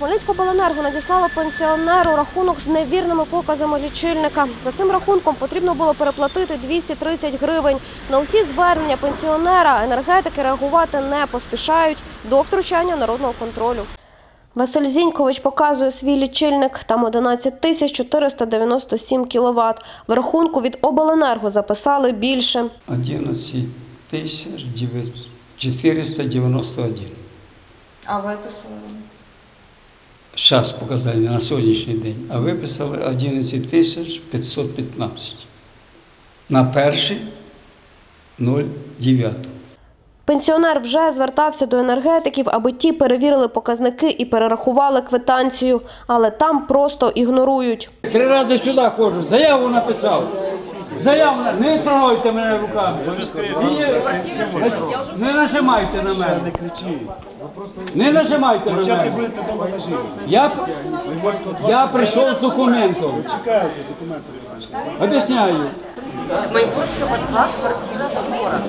Хмельницькобленерго надіслало пенсіонеру рахунок з невірними показами лічильника. За цим рахунком потрібно було переплатити 230 гривень. На усі звернення пенсіонера енергетики реагувати не поспішають до втручання народного контролю. Василь Зінькович показує свій лічильник. Там 11 тисяч 497 кВт. В рахунку від обленерго записали більше. 11 тысяч 491. А виписали? Зараз показали на сьогоднішній день, а виписали 11 тисяч 515 на перший 09. Пенсіонер вже звертався до енергетиків, аби ті перевірили показники і перерахували квитанцію, але там просто ігнорують. Три рази сюди ходжу, заяву написав. Заяву на- не трогайте мене руками. І- не нажимайте на мене. Не кричи. Не нажимайте на Хоча ти мене. будете вдома на. Я, я прийшов з документом. Чекайте з документами. Об'ясняю. Майкопского 2, квартира 40.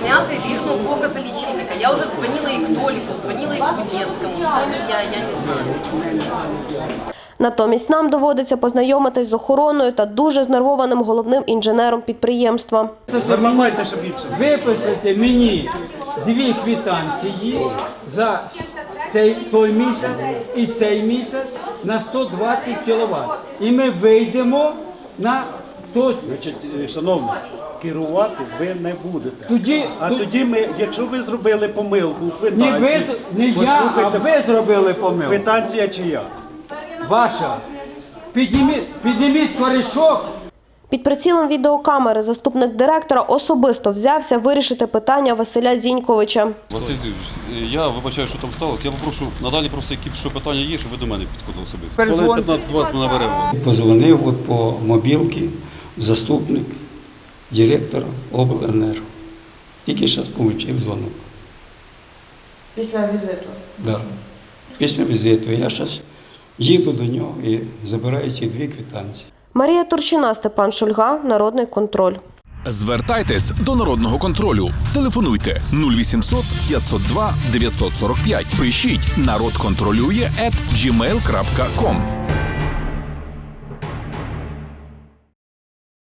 Снятый вирну показа лечильника. Я уже звонила и к Толику, звонила и к Гудецкому. Что я, я не знаю. Натомість нам доводиться познайомитись з охороною та дуже знервованим головним інженером підприємства. Заламайте ще більше. Виписати мені дві квитанції за цей той місяць і цей місяць на 120 кВт. І ми вийдемо на то, Значить, е, шановні, керувати ви не будете. Тоді- а тоді ми, якщо ви зробили помилку у не ви, не я, а ви зробили помилку. квитанція чия? Ваша. Підніміть, підніміть корішок. Під прицілом відеокамери заступник директора особисто взявся вирішити питання Василя Зіньковича. Василь Зінович, я вибачаю, що там сталося. Я попрошу надалі просто які що питання є, щоб ви до мене підходили особисто. Коли 15-20 ми наберемо вас. Позвонив от по мобілці заступник директора обленерго. Тільки зараз отримав дзвонок. Після візиту. Да. Після візиту я зараз їду до нього і забираю ці дві квитанції. Марія Турчина, Степан Шульга, Народний контроль. Звертайтесь до народного контролю. Телефонуйте 0800 502 945. Пишіть народ контролює at gmail.com.